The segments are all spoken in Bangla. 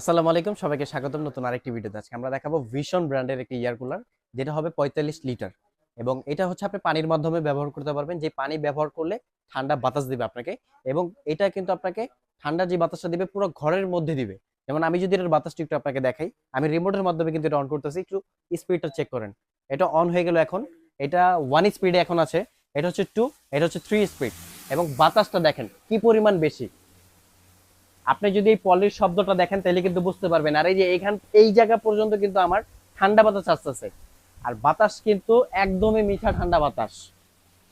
আসসালামু আলাইকুম, সবাইকে স্বাগতম নতুন আরেকটি ভিডিওতে। আজকে আমরা দেখাবো ভিশন ব্র্যান্ডের একটি ইয়ার কুলার, যেটা হবে পঁয়তাল্লিশ লিটার। এবং এটা হচ্ছে আপনি পানির মাধ্যমে ব্যবহার করতে পারবেন। যে পানি ব্যবহার করলে ঠান্ডা বাতাস দিবে আপনাকে এবং এটা কিন্তু আপনাকে ঠান্ডা যে বাতাসটা দিবে পুরো ঘরের মধ্যে দিবে। যেমন আমি যদি এটার বাতাসটা একটু আপনাকে দেখাই, আমি রিমোটের মাধ্যমে কিন্তু এটা অন করতেছি। একটু স্পিডটা চেক করেন। এটা অন হয়ে গেল এখন। এটা ওয়ান স্পিডে এখন আছে। এটা হচ্ছে টু এটা হচ্ছে থ্রি স্পিড এবং বাতাসটা দেখেন কি পরিমাণ বেশি। আপনি যদি এই পলির শব্দটা দেখেন, তাহলে কিন্তু বুঝতে পারবেন। আর এই যে এইখান এই জায়গা পর্যন্ত কিন্তু আমার ঠান্ডা বাতাস আসতেছে। আর বাতাস কিন্তু একদমই মিঠা ঠান্ডা বাতাস।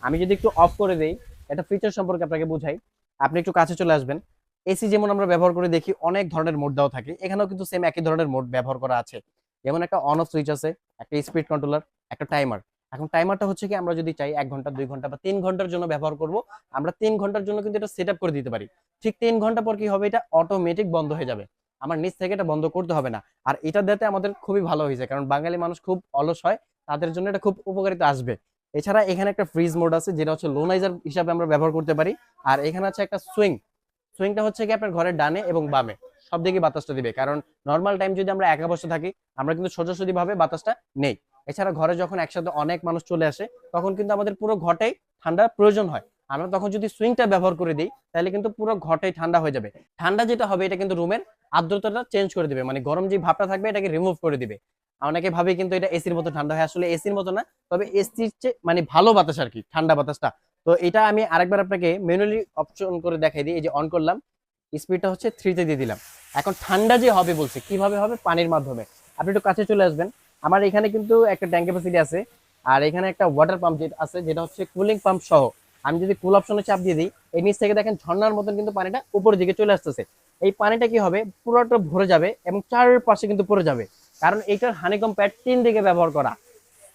আমি যদি একটু অফ করে দেই, এটা ফিচার সম্পর্কে আপনাকে বুঝাই। আপনি একটু কাছে চলে আসবেন। এসি যেমন আমরা ব্যবহার করে দেখি, অনেক ধরনের মোড দেওয়া থাকে। এখানেও কিন্তু সেম একই ধরনের মোড ব্যবহার করা আছে। যেমন একটা অন অফ সুইচ আছে, একটা স্পিড কন্ট্রোলার একটা টাইমার এখন টাইমারটা হচ্ছে কি, আমরা যদি চাই এক ঘণ্টা, দুই ঘণ্টা বা তিন ঘণ্টার জন্য ব্যবহার করব, আমরা তিন ঘণ্টার জন্য কিন্তু এটা সেট করে দিতে পারি। ঠিক তিন ঘণ্টা পর কি হবে? এটা অটোমেটিক বন্ধ হয়ে যাবে। আমার নিচ থেকে এটা বন্ধ করতে হবে না। আর এটা দিতে আমাদের খুবই ভালো হয়েছে, কারণ বাঙালি মানুষ খুব অলস হয়, তাদের জন্য এটা খুব উপকারিতা আসবে। এছাড়া এখানে একটা ফ্রিজ মোড আছে, যেটা হচ্ছে লোনাইজার হিসাবে আমরা ব্যবহার করতে পারি। আর এখানে আছে একটা সুইং সুইংটা হচ্ছে কি, আপনার ঘরের ডানে এবং বামে। সব দিকে বাতাসটা দিবে। কারণ নর্মাল টাইম যদি আমরা একা বসে থাকি, আমরা কিন্তু সোজাসুজি ভাবে বাতাসটা নেই। এছাড়া ঘরে যখন একসাথে অনেক মানুষ চলে আসে, তখন কিন্তু আমাদের পুরো ঘরটাই ঠান্ডার প্রয়োজন হয়। আমরা তখন যদি সুইংটা ব্যবহার করে দিই, তাহলে কিন্তু পুরো ঘরটাই ঠান্ডা হয়ে যাবে। ঠান্ডা যেটা হবে, এটা কিন্তু রুমের আর্দ্রতাটা চেঞ্জ করে দিবে। মানে গরম যে ভাবটা থাকবে, এটাকে রিমুভ করে দিবে। অনেকে ভাবে কিন্তু এটা এসির মতো ঠান্ডা হয়। আসলে এসির মতো না, তবে এসির চেয়ে মানে ভালো বাতাস আর কি, ঠান্ডা বাতাসটা। তো এটা আমি আরেকবার আপনাকে ম্যানুয়ালি অপশন করে দেখাই দিই, এই যে অন করলাম স্পিডটা হচ্ছে থ্রিতে দিয়ে দিলাম। এখন ঠান্ডা যে হবে বলছে, কীভাবে হবে? পানির মাধ্যমে। আপনি একটু কাছে চলে আসবেন। আমার এখানে কিন্তু একটা ট্যাঙ্ক ক্যাপাসিটি আছে, আর এখানে একটা ওয়াটার পাম্প যেটা আছে, যেটা হচ্ছে কুলিং পাম্প সহ। আমি যদি কুল অপশনে চাপ দিয়ে দিই, এই নিচ থেকে দেখেন ঝর্ণার মতন কিন্তু পানিটা উপরের দিকে চলে আসতেছে। এই পানিটা কি হবে? পুরোটা ভরে যাবে এবং চারপাশে কিন্তু পড়ে যাবে। কারণ এইটার হানিকম প্যাড তিন দিকে ব্যবহার করা।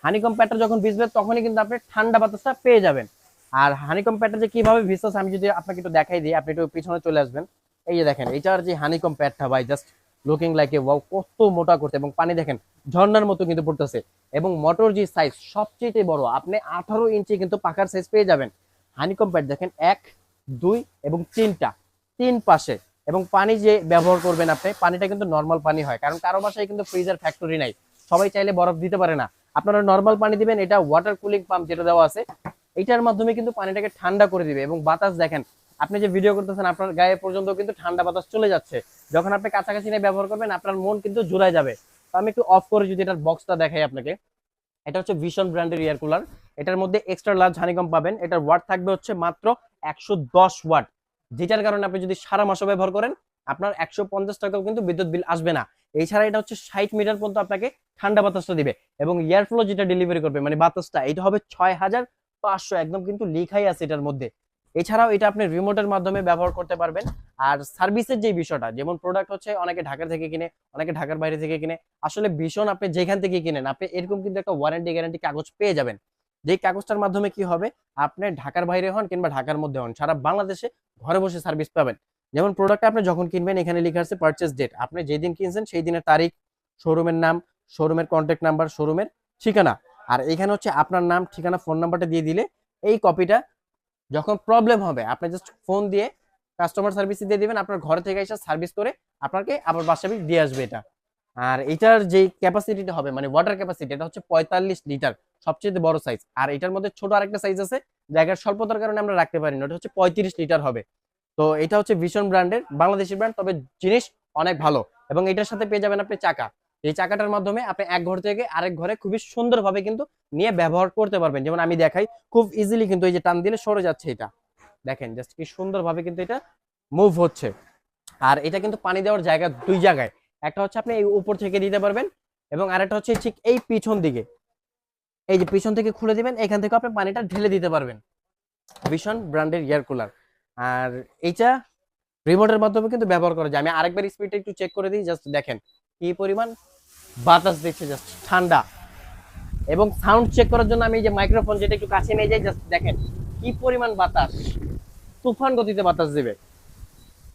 হানিকম প্যাডটা যখন ভিজবে, তখনই কিন্তু আপনি ঠান্ডা বাতাসটা পেয়ে যাবেন। আর হানিকম প্যাডটা যে কীভাবে ভিজতেছে, আমি যদি আপনাকে একটু দেখাই দিই, আপনি একটু পিছনে চলে আসবেন। এই যে দেখেন, এইটার যে হানিকম প্যাডটা ভাই just looking like a wow কত মোটা করতে এবং পানি দেখেন, ঝর্ণার মতো কিন্তু পড়তেছে। এবং মোটর যে সাইজ সবচেয়ে বড়, আপনি আঠারো ইঞ্চি কিন্তু পাকার সাইজ পেয়ে যাবেন। হানিকম দেখেন, এক, দুই এবং তিনটা, তিন পাশে। এবং পানি যে ব্যবহার করবেন আপনি, পানিটা কিন্তু নর্মাল পানি হয়, কারণ কারও বাসায় কিন্তু ফ্রিজার ফ্যাক্টরি নাই। সবাই চাইলে বরফ দিতে পারে না। আপনারা নর্মাল পানি দিবেন, এটা ওয়াটার কুলিং পাম্প যেটা দেওয়া আছে, এটার মাধ্যমে কিন্তু পানিটাকে ঠান্ডা করে দিবে। এবং বাতাস দেখেন আপনি যে ভিডিও করতেছেন, আপনার গায়ে পর্যন্ত কিন্তু ঠান্ডা বাতাস চলে যাচ্ছে। যখন আপনি কাছাকাছি নিয়ে ব্যবহার করবেন, আপনার মন কিন্তু জুড়ায় যাবে। তো আমি একটু অফ করে যদি এটার বক্সটা দেখাই আপনাকে। এটা হচ্ছে ভিশন ব্র্যান্ডের এয়ার কুলার এটার মধ্যে এক্সট্রা লার্জ হানিকম পাবেন। এটার ওয়াট থাকবে হচ্ছে মাত্র একশো দশ ওয়াট যেটার কারণে আপনি যদি সারা মাসও ব্যবহার করেন, আপনার একশো পঞ্চাশ টাকাও কিন্তু বিদ্যুৎ বিল আসবে না। এছাড়া এটা হচ্ছে ষাট মিটার পর্যন্ত আপনাকে ঠান্ডা বাতাসটা দিবে। এবং এয়ার ফ্লো যেটা ডেলিভারি করবে মানে বাতাসটা, এটা হবে ছয় হাজার পাঁচশো। একদম কিন্তু লিখাই আছে এটার মধ্যে। এছাড়াও এটা আপনি রিমোটের মাধ্যমে ব্যবহার করতে পারবেন। আর সার্ভিসের যে বিষয়টা, যেমন প্রোডাক্ট হচ্ছে অনেকে ঢাকার থেকে কিনে, অনেকে ঢাকার বাইরে থেকে কিনে, আসলে ভীষণ আপনি যেখান থেকে কিনেন, আপনি এরকম কিন্তু একটা ওয়ারেন্টি গ্যারান্টি কাগজ পেয়ে যাবেন। যেই কাগজটার মাধ্যমে কি হবে? আপনি ঢাকার বাইরে হন কিংবা ঢাকার মধ্যে হন, সারা বাংলাদেশে ঘরে বসে সার্ভিস পাবেন। যেমন প্রোডাক্ট আপনি যখন কিনবেন, এখানে লেখা আছে পারচেস ডেট আপনি যেদিন কিনছেন, সেই দিনের তারিখ শোরুমের নাম শোরুমের কন্ট্যাক্ট নাম্বার শোরুমের ঠিকানা। আর এখানে হচ্ছে আপনার নাম, ঠিকানা ফোন নাম্বারটা দিয়ে দিলে এই কপিটা যখন প্রবলেম হবে, আপনি জাস্ট ফোন দিয়ে কাস্টমার সার্ভিস দিয়ে দিবেন, আপনার ঘরে থেকে এসে সার্ভিস করে আপনাকে আবার বাসাবি দিয়ে আসবে এটা। আর এটার যে ক্যাপাসিটিটা হবে মানে ওয়াটার ক্যাপাসিটি এটা হচ্ছে পঁয়তাল্লিশ লিটার সবচেয়ে বড় সাইজ আর এটার মধ্যে ছোট আরেকটা সাইজ আছে, জায়গার স্বল্পতার কারণে আমরা রাখতে পারি না, ওটা হচ্ছে পঁয়ত্রিশ লিটার হবে। তো এটা হচ্ছে ভীষণ ব্র্যান্ডের বাংলাদেশি ব্র্যান্ড তবে জিনিস অনেক ভালো। এবং এটার সাথে পেয়ে যাবেন আপনি চাকা। এই চাকাটার মাধ্যমে আপনি এক ঘর থেকে আরেক ঘরে খুবই সুন্দরভাবে কিন্তু নিয়ে ব্যবহার করতে পারবেন। যেমন আমি দেখাই, খুব ইজিলি কিন্তু এই যে টান দিলে সরে যাচ্ছে এটা। দেখেন জাস্ট কি সুন্দরভাবে কিন্তু এটা মুভ হচ্ছে। আর এটা কিন্তু পানি দেওয়ার জায়গা দুই জায়গায়। একটা হচ্ছে আপনি এই উপর থেকে দিতে পারবেন এবং আরেকটা হচ্ছে ঠিক এই পিছন দিকে। এই যে পিছন থেকে খুলে দিবেন, এখান থেকে আপনি পানিটা ঢেলে দিতে পারবেন। ভীষণ ব্র্যান্ডের এয়ার কুলার। আর এইটা রিমোটের মাধ্যমে কিন্তু ব্যবহার করা যায়। আমি আরেকবার স্পিডটা একটু চেক করে দিই জাস্ট দেখেন কি পরিমাণ বাতাস দিচ্ছে জাস্ট ঠান্ডা। এবং সাউন্ড চেক করার জন্য আমি যে মাইক্রোফোন যেটা একটু কাছে নিয়ে যাই জাস্ট দেখেন কি পরিমাণ বাতাস, তুফান গতিতে বাতাস দেবে।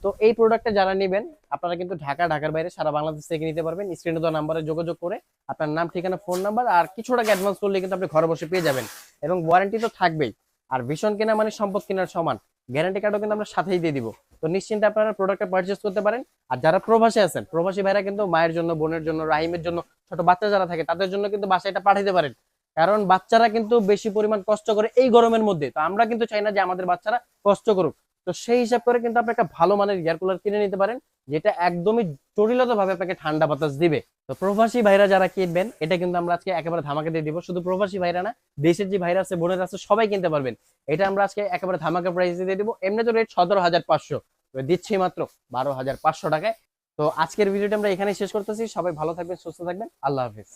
তো এই প্রোডাক্টটা যারা নেবেন, আপনারা কিন্তু ঢাকা, ঢাকার বাইরে সারা বাংলাদেশ থেকে নিতে পারবেন। স্ক্রিনে দেওয়া নাম্বারে যোগাযোগ করে আপনার নাম, ঠিকানা ফোন নাম্বার আর কিছু টাকা অ্যাডভান্স করলে কিন্তু আপনি ঘরে বসে পেয়ে যাবেন। এবং ওয়ারেন্টি তো থাকবেই। আর ভীষণ কেনা মানে সম্পদ কেনার সমান। গ্যারান্টি কার্ডও কিন্তু আমরা সাথেই দিয়ে দিব। তো নিশ্চিন্তে আপনারা প্রোডাক্টটা পারচেস করতে পারেন। আর যারা প্রবাসী আছেন, প্রবাসী ভাইরা কিন্তু মায়ের জন্য, বোনের জন্য, রাহিমের জন্য, ছোট বাচ্চা যারা থাকে, তাদের জন্য কিন্তু বাসায় এটা পাঠাইতে পারেন। কারণ বাচ্চারা কিন্তু বেশি পরিমাণ কষ্ট করে এই গরমের মধ্যে। তো আমরা কিন্তু চাই না যে আমাদের বাচ্চারা কষ্ট করুক। তো সেই হিসাব করে কিন্তু আপনি একটা ভালো মানের এয়ার কুলার কিনে নিতে পারেন, যেটা একদমই জটিলত ভাবে আপনাকে ঠান্ডা বাতাস দিবে। তো প্রবাসী ভাইরা যারা কিনবেন, এটা কিন্তু আমরা আজকে একেবারে ধামাকা দিয়ে দিব। শুধু প্রবাসী ভাইরা না, দেশের যে ভাইরা আছে, বোনেরা আছে, সবাই কিনতে পারবেন। এটা আমরা আজকে একেবারে ধামাকা প্রাইসে দিয়ে দিব। এমনি তো রেট সতেরো হাজার পাঁচশো। দিচ্ছি মাত্র বারো হাজার পাঁচশো টাকায়। তো আজকের ভিডিওটা আমরা এখানে শেষ করতেছি। সবাই ভালো থাকবেন, সুস্থ থাকবেন। আল্লাহ হাফিজ।